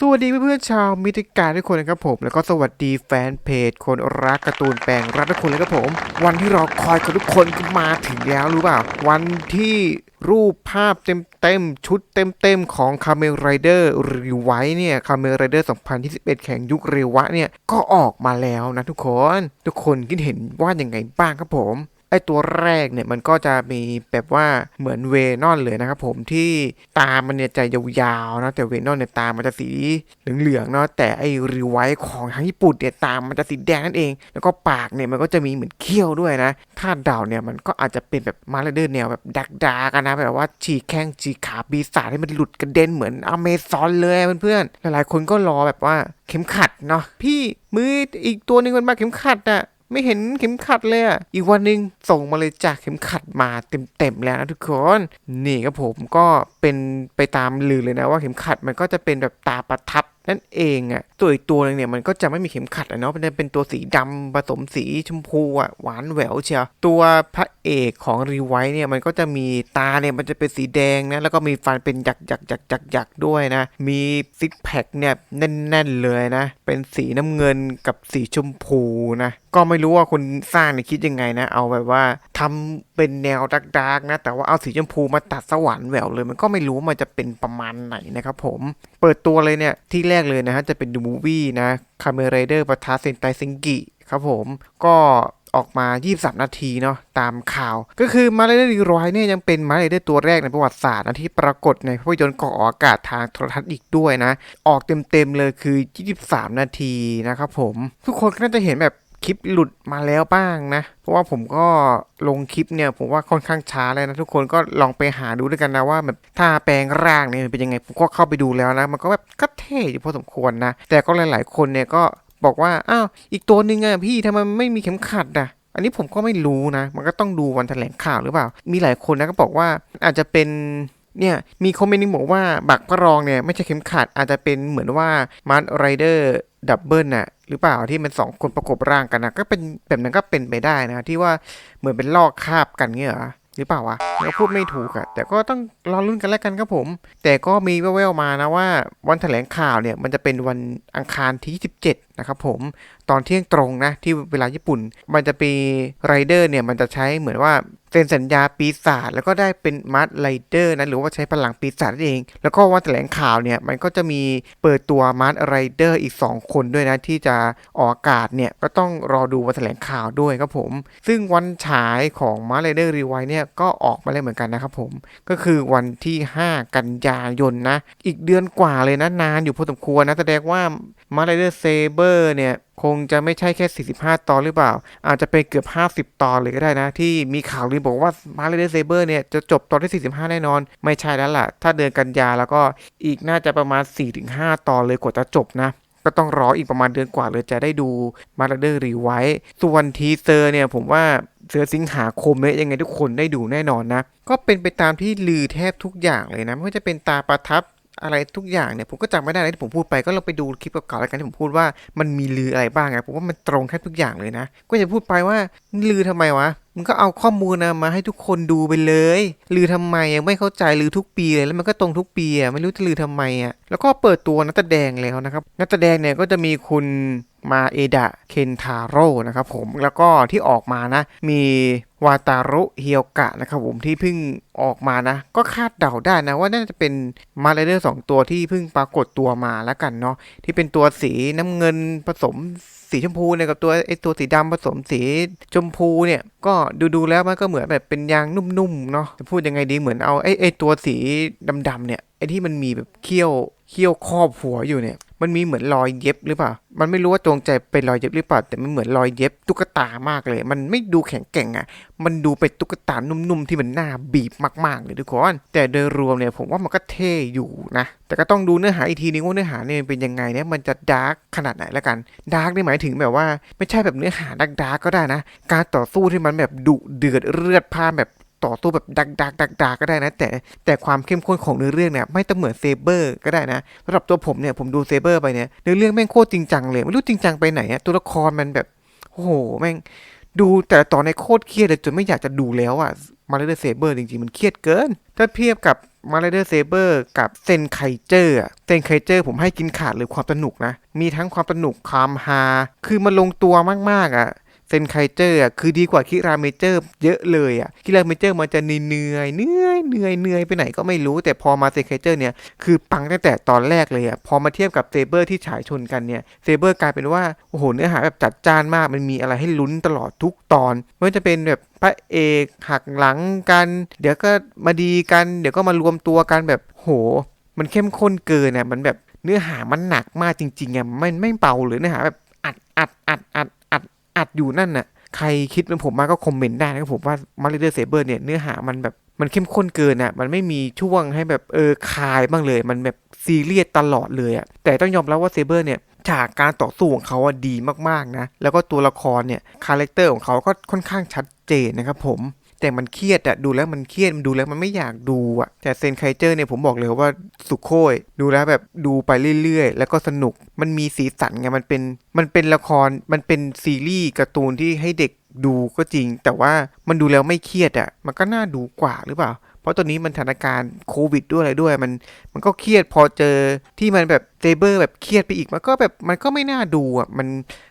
สวัสดีเพื่อนๆชาวมิติการทุกคนนะครับผม แล้วก็สวัสดีแฟนเพจ คนรักการ์ตูนแปลงรักทุกคนเลยครับผม วันที่รอคอยของทุกคนก็มาถึงแล้วรู้เปล่า วันที่รูปภาพเต็มๆ ชุดเต็มๆ ของคาเม r ไรเดอร์รีไวเนี่ยคาเม r ไรเดอร์2021 แข่งยุคเรวะเนี่ย ก็ออกมาแล้วนะทุกคน ทุกคนคิดเห็นว่าอย่างไงบ้างครับผม อตัวแรกเนี่ยมันก็จะมีแบบว่าเหมือนเวนอนเลยนะครับผมที่ตามันเนี่ยจะยาวๆนะแต่เวนอนเนี่ยตามันจะสีเหลืองๆเนาะแต่ไอรีไวท์ของทางญี่ปุ่นเนี่ยตามันจะสีแดงนั่นเอง แล้วก็ปากเนี่ยมันก็จะมีเหมือนเขี้ยวด้วยนะคาดเดาเนี่ยมันก็อาจจะเป็นแบบมาเลเดอร์แนวแบบดักดากันนะแบบว่าฉีกแข้งฉีกขาปีศาจให้มันหลุดกระเด็นเหมือนอเมซอนเลยเพื่อนๆหลายๆคนก็รอแบบว่าเข็มขัดเนาะพี่มืออีกตัวหนึ่งมันมาเข็มขัดอะ ไม่เห็นเข็มขัดเลยอะอีกวันหนึ่งส่งมาเลยจากเข็มขัดมาเต็มๆแล้วนะทุกคนนี่ครับผมก็เป็นไปตามลือเลยนะว่าเข็มขัดมันก็จะเป็นแบบตาประทับนั่นเองอะตัวอีกตัวหนึงเนี่ยมันก็จะไม่มีเข็มขัดอะเนาะมันจะเป็นตัวสีดำผสมสีชมพูอะหวานแหววเชียวตัวพระเอกของรีไวท์เนี่ยมันก็จะมีตาเนี่ยมันจะเป็นสีแดงนะแล้วก็มีฟันเป็นหยักหยักหยักหยักหยักด้วยนะมีซิกแพคเนี่ยแน่นๆเลยนะเป็นสีน้ำเงินกับสีชมพูนะ ก็ไม่รู้ว่าคนสร้างเนี่ยคิดยังไงนะ เอาแบบว่าทำเป็นแนวดาร์กๆนะ แต่ว่าเอาสีชมพูมาตัดสวรรค์แหววเลย มันก็ไม่รู้มันจะเป็นประมาณไหนนะครับผม เปิดตัวเลยเนี่ยที่แรกเลยนะฮะ จะเป็นดูมูวี่นะคาเมไรเดอร์ปะทะเซนไตซิงกิครับผมก็ออกมา 23 นาทีเนาะตามข่าว ก็คือมาเลเดอร์รีรอยเนี่ยยังเป็นมาเลเดอร์ตัวแรกในประวัติศาสตร์นะที่ปรากฏในภาพยนตร์เกาะอากาศทางโทรทัศน์อีกด้วยนะ ออกเต็มๆเลยคือ 23 นาทีนะครับผม ทุกคนก็น่าจะเห็นแบบ คลิปหลุดมาแล้วบ้างนะ เพราะว่าผมก็ลงคลิปเนี่ยผมว่าค่อนข้างช้าเลยนะทุกคนก็ลองไปหาดูด้วยกันนะว่าแบบถ้าแปลงร่างเนี่ยเป็นยังไงผมก็เข้าไปดูแล้วนะมันก็แบบก็เท่อยู่พอสมควรนะ แต่ก็หลาย ๆ คนเนี่ยก็บอกว่าอ้าวอีกตัวหนึ่งอะพี่ทำไมไม่มีเข็มขัดอะอันนี้ผมก็ไม่รู้นะ มันก็ต้องดูวันแถลงข่าวหรือเปล่า มีหลายคนนะก็บอกว่าอาจจะเป็นเนี่ยมีคอมเมนต์นึงบอกว่าบักพระรองเนี่ยไม่ใช่เข็มขัดอาจจะเป็นเหมือนว่ามาร์ไรเดอร์ ดับเบิลน่ะหรือเปล่าที่มันสองคนประกบร่างกันนะก็เป็นแบบนั้นก็เป็นไปได้นะ ที่ว่าเหมือนเป็นลอกคาบกันเงี้ยหรอหรือเปล่าวะเราพูดไม่ถูกอะแต่ก็ต้องรอรุ่นกันแล้วกันครับผม แต่ก็มีแว่วๆมานะว่า วันแถลงข่าวเนี่ยมันจะเป็นวันอังคารที่27นะครับผม ตอนเที่ยงตรงนะที่เวลาญี่ปุ่น มันจะมีไรเดอร์เนี่ยมันจะใช้เหมือนว่า เซ็นสัญญาปีศาจแล้วก็ได้เป็นมาร์ไรเดอร์นะหรือว่าใช้พลังปีศาจนั่นเอง แล้วก็วันแถลงข่าวเนี่ยมันก็จะมีเปิดตัวมาร์ไรเดอร์อีก 2 คนด้วยนะที่จะออกอากาศเนี่ยก็ต้องรอดูวันแถลงข่าวด้วยครับผม ซึ่งวันฉายของมาร์ไรเดอร์รีไวเนี่ยก็ออกมาแล้วเหมือนกันนะครับผมก็คือวันที่ 5 กันยายนนะอีกเดือนกว่าเลยนะนานอยู่พอสมควรนะแสดงว่ามาร์ไรเดอร์เซเบอร์เนี่ยคงจะไม่ใช่แค่ 45 ตอนหรือเปล่า อาจจะเป็นเกือบ 50 ตอนเลยก็ได้นะ ที่มีข่าวลือบอกว่ามาร์เ d เซเบอร์เนี่ย จะจบตอนที่ 45 แน่นอน ไม่ใช่แล้วล่ะ ถ้าเดือนกันยาแล้วก็อีกน่าจะประมาณ 4-5 ตอนเลยกว่าจะจบนะก็ต้องรออีกประมาณเดือนกว่าเลยจะได้ดูมาร์เดอร์รีไวท์ส่วนทีเซอร์เนี่ยผมว่าเสือสิงหาคมเนี่ยยังไงทุกคนได้ดูแน่นอนนะ ก็เป็นไปตามที่ลือแทบทุกอย่างเลยนะ ไม่ว่าจะเป็นตาประทับ อะไรทุกอย่างเนี่ยผมก็จำไม่ได้เลยที่ผมพูดไปก็ลองไปดูคลิปเก่าๆแล้วกันที่ผมพูดว่ามันมีลืออะไรบ้างไงผมว่ามันตรงแค่ทุกอย่างเลยนะ ก็จะพูดไปว่าลือทำไมวะมึงก็เอาข้อมูลนะมาให้ทุกคนดูไปเลยลือทำไมยังไม่เข้าใจลือทุกปีเลยแล้วมันก็ตรงทุกปีอะไม่รู้จะลือทำไมอะแล้วก็เปิดตัวนักแสดงแล้วนะครับนักแสดงเนี่ยก็จะมีคุณ มาเอดะเคนทาโร่นะครับผมแล้วก็ที่ออกมานะ มีวาตารุเฮียวกะนะครับผมที่เพิ่งออกมานะ ก็คาดเดาได้นะว่าน่าจะเป็นมาเลเดอร์สองตัวที่เพิ่งปรากฏตัวมาแล้วกันเนาะที่เป็นตัวสีน้ำเงินผสมสีชมพูเนี่ยกับตัวไอตัวสีดำผสมสีชมพูเนี่ยก็ดูดูแล้วมันก็เหมือนแบบเป็นยางนุ่มๆเนาะจะพูดยังไงดีเหมือนเอาไอไอตัวสีดำๆเนี่ยไอที่มันมีแบบเขี้ยวเขี้ยวครอบหัวอยู่เนี่ย มันมีเหมือนรอยเย็บหรือเปล่า มันไม่รู้ว่าจงใจเป็นรอยเย็บหรือเปล่า แต่มันเหมือนรอยเย็บตุ๊กตามากเลย มันไม่ดูแข็งแกร่งอะ มันดูเป็นตุ๊กตานุ่มๆที่มันหน่าบีบมากๆเลยทุกคน แต่โดยรวมเนี่ยผมว่ามันก็เท่อยู่นะ แต่ก็ต้องดูเนื้อหาอีกทีนึงว่าเนื้อหาเนี่ยเป็นยังไงเนี่ยมันจะดาร์กขนาดไหนแล้วกัน ดาร์กนี่หมายถึงแบบว่า ไม่ใช่แบบเนื้อหาดาร์กก็ได้นะ การต่อสู้ที่มันแบบดุเดือดเลือดพล่านแบบ ต่อสู้แบบดักดักดักดักก็ได้นะ แต่แต่ความเข้มข้นของเนื้อเรื่องเนี่ยไม่ต้องเหมือนเซเบอร์ก็ได้นะสำหรับตัวผมเนี่ยผมดูเซเบอร์ไปเนี่ยเนื้อเรื่องแม่งโคตรจริงจังเลย ไม่รู้จริงจังไปไหนอะตัวละครมันแบบโอ้โหแม่งดูแต่ตอนในโคตรเครียดเลยจนไม่อยากจะดูแล้วอะมาเลเดอร์เซเบอร์จริงๆมันเครียดเกิน ถ้าเทียบกับมาเลเดอร์เซเบอร์กับเซนไคเจอร์เซนไคเจอร์ผมให้กินขาดเลยความสนุกนะ มีทั้งความสนุกความฮาคือมันลงตัวมากๆอะ เซนไคเจอร์อะคือดีกว่าคิราเมเจอร์เยอะเลยอะคิราเมเจอร์มันจะเหนื่อยเหนื่อยเหนื่อยเหนื่อยไปไหนก็ไม่รู้แต่พอมาเซนไคเจอร์เนี่ยคือปังตั้งแต่ตอนแรกเลยอะพอมาเทียบกับเซเบอร์ที่ฉายชนกันเนี่ยเซเบอร์กลายเป็นว่าโอ้โหเนื้อหาแบบจัดจ้านมากมันมีอะไรให้ลุ้นตลอดทุกตอนไม่ว่าจะเป็นแบบพระเอกหักหลังกัน เดี๋ยวก็มาดีกัน เดี๋ยวก็มารวมตัวกันแบบโห มันเข้มข้นเกินอะมันแบบเนื้อหามันหนักมากจริงๆอะไม่ไม่เบาเลยเนื้อหาแบบอัดอัด อยู่นั่นน่ะ ใครคิดเป็นผมมาก็คอมเมนต์ได้นะครับผมว่ามาริเดอร์เซเบอร์เนี่ยเนื้อหามันแบบมันเข้มข้นเกินอะ มันไม่มีช่วงให้แบบเออคายบ้างเลย มันแบบซีเรียสตลอดเลยอะ แต่ต้องยอมรับว่าเซเบอร์เนี่ยฉากการต่อสู้ของเขาอะดีมากๆนะ แล้วก็ตัวละครเนี่ยคาแรคเตอร์ของเขาก็ค่อนข้างชัดเจนนะครับผม แต่มันเครียดอะดูแล้วมันเครียดมันดูแล้วมันไม่อยากดูอะแต่เซนไคเจอร์เนี่ยผมบอกเลยว่าสุโคยดูแล้วแบบดูไปเรื่อยๆ แล้วก็สนุกมันมีสีสันไงมันเป็นมันเป็นละครมันเป็นซีรีส์การ์ตูนที่ให้เด็กดูก็จริง แต่ว่ามันดูแล้วไม่เครียดอะมันก็น่าดูกว่าหรือเปล่าเพราะตอนนี้มันสถานการณ์โควิดด้วยอะไรด้วย มันมันก็เครียดพอเจอที่มันแบบเซเบอร์แบบเครียดไปอีก มันก็แบบมันก็ไม่น่าดูอะมัน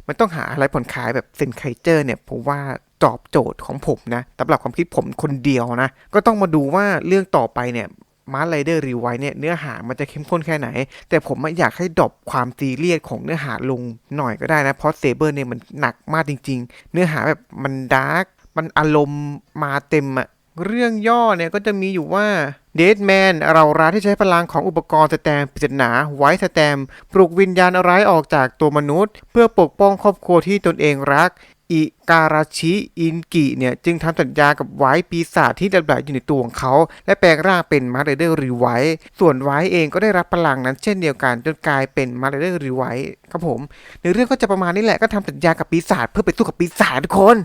มันต้องหาอะไรผ่อนคลายแบบเซนไคเจอร์เนี่ยผมว่า ตอบโจทย์ของผมนะสำหรับความคิดผมคนเดียวนะ ก็ต้องมาดูว่าเรื่องต่อไปเนี่ยมาร์ไรเดอร์รีไวเนี่ยเนื้อหามันจะเข้มข้นแค่ไหน แต่ผมอะอยากให้ดรอปความซีเรียสของเนื้อหาลงหน่อยก็ได้นะ เพราะเซเบอร์เนี่ยมันหนักมากจริง ๆ เนื้อหาแบบมันดาร์กมันอารมณ์มาเต็มอะเรื่องย่อเนี่ยก็จะมีอยู่ว่าเดดแมนเราร้ายที่ใช้พลังของอุปกรณ์สแตมป์ปริศนาไว้สแตมป์ปลุกวิญญาณร้ายออกจากตัวมนุษย์ เพื่อปกป้องครอบครัวที่ตนเองรัก อิการาชิอินกิเนี่ยจึงทำสัญญากับไว้ปีศาจที่ดับไหลอยู่ในตัวของเขา และแปลงร่างเป็นมาร์เดอร์รีไวท์ส่วนไว้เองก็ได้รับพลังนั้นเช่นเดียวกันจนกลายเป็นมาร์เดอร์รีไวท์ครับผมในเรื่องก็จะประมาณนี้แหละก็ทำสัญญากับปีศาจเพื่อไปสู้กับปีศาจทุกคน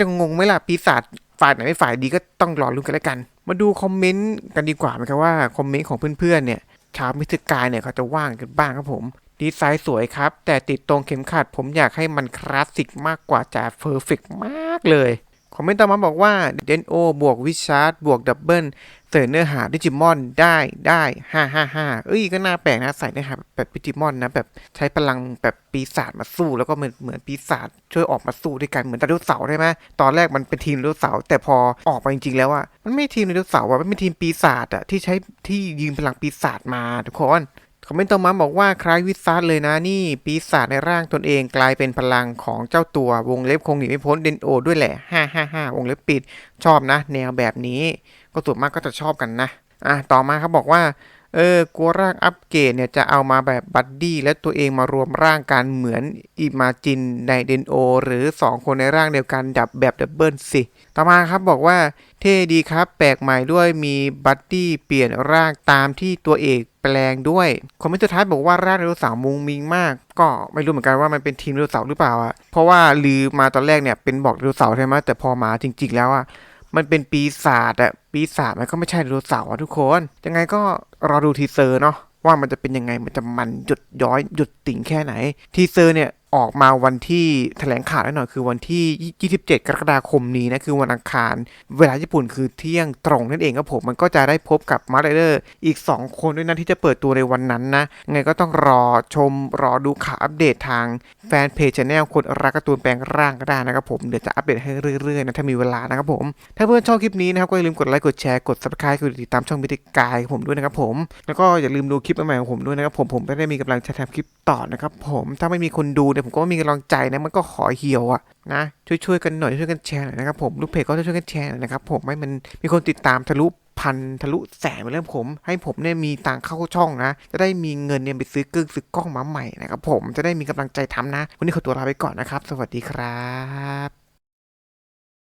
จะงงไหมล่ะปีศาจฝ่ายไหนไม่ฝ่ายดีก็ต้องรอลุ้นกันแล้วกัน มาดูคอมเมนต์กันดีกว่าไหมครับว่าคอมเมนต์ของเพื่อนๆเนี่ยชาวมิสเตอร์กายเนี่ยเขาจะว่างกันบ้างครับผม ดีไซน์สวยครับ แต่ติดตรงเข็มขัดผมอยากให้มันคลาสสิกมากกว่าจะเพอร์เฟกมากเลยคอมเมนต์ต่อมาบอกว่าเดนโอบวกวิชาร์ดบวกดับเบิลเสริมเนื้อหาดิจิมอนได้ได้ห้าห้าห้าเอ้ยก็น่าแปลกนะใส่เนื้อหาแบบดิจิมอนนะแบบใช้พลังแบบปีศาจมาสู้ แล้วก็เหมือนเหมือนปีศาจช่วยออกมาสู้ด้วยกันเหมือนไดโนเสาร์ใช่ไหมตอนแรกมันเป็นทีมไดโนเสาร์แต่พอออกมาจริงๆแล้วอะมันไม่ทีมไดโนเสาร์อะมันเป็นทีมปีศาจอะที่ใช้ที่ยืมพลังปีศาจมาทุกคน คอมเมนต์ต่อมาบอกว่าคล้ายวิซาร์ดเลยนะนี่ ปีศาจในร่างตนเองกลายเป็นพลังของเจ้าตัววงเล็บคงหนีไม่พ้นเดนโอด้วยแหละฮ่าฮ่าฮ่าวงเล็บปิด ชอบนะ แนวแบบนี้ ก็ส่วนมากก็จะชอบกันนะอะต่อมาเขาบอกว่า เออกลัวร่างอัปเกรดเนี่ยจะเอามาแบบบัดดี้และตัวเองมารวมร่างกันเหมือนอิมาจินในเดนโอหรือ 2 คนในร่างเดียวกันดับแบบดับเบิลสิ ต่อมาครับบอกว่าเท่ดีครับแปลกใหม่ด้วยมีบัดดี้เปลี่ยนร่างตามที่ตัวเอกแปลงด้วย คอมเมนต์สุดท้ายบอกว่าร่างไดโนเสาร์มุงมิงมาก ก็ไม่รู้เหมือนกันว่ามันเป็นทีมไดโนเสาร์หรือเปล่าอะเพราะว่าลือมาตอนแรกเนี่ยเป็นบอกไดโนเสาร์ใช่ไหมแต่พอมาจริง ๆ แล้วอะ มันเป็นปีศาจอะปีศาจมันก็ไม่ใช่ไดโนเสาร์อะทุกคน ยังไงก็รอดูทีเซอร์เนาะว่ามันจะเป็นยังไงมันจะมันหยุดย้อยหยุดติ่งแค่ไหน ทีเซอร์เนี่ยออกมาวันที่แถลงข่าวแน่นอนคือวันที่ 27 กรกฎาคมนี้นะคือวันอังคาร เวลาญี่ปุ่นคือเที่ยงตรงนั่นเองครับผมมันก็จะได้พบกับมาร์ไรเดอร์อีก 2 คนด้วยนะที่จะเปิดตัวในวันนั้นนะไงก็ต้องรอชมรอดูข่าวอัปเดตทางแฟนเพจชแนลคนรักการ์ตูนแปลงร่างก็ได้นะครับผมเดี๋ยวจะอัปเดตให้เรื่อยๆนะถ้ามีเวลานะครับผม ถ้าเพื่อนชอบคลิปนี้นะครับก็อย่าลืมกดไลค์กดแชร์กด subscribe กดติดตามช่องมิติกายผมด้วยนะครับผมแล้วก็อย่าลืมดูคลิปใหม่ของผมด้วยนะครับผมผมจะได้มีกำลังจะทำคลิปต่อนะครับผมถ้าไม่มีคนดูเนี่ยผมก็มีกำลังใจนะมันก็ขอเหี่ยวอะนะช่วยๆกันหน่อยช่วยกันแชร์หน่อยนะครับผมลูกเพจก็ช่วยกันแชร์หน่อยนะครับผมให้มันมีคนติดตามทะลุพันทะลุแสนไปเรื่องผม ให้ผมเนี่ยมีตังเข้าช่องนะ จะได้มีเงินเนี่ยไปซื้อกึ่งซื้อกล้องมาใหม่นะครับผมจะได้มีกำลังใจทำนะ วันนี้ขอตัวลาไปก่อนนะครับ สวัสดีครับ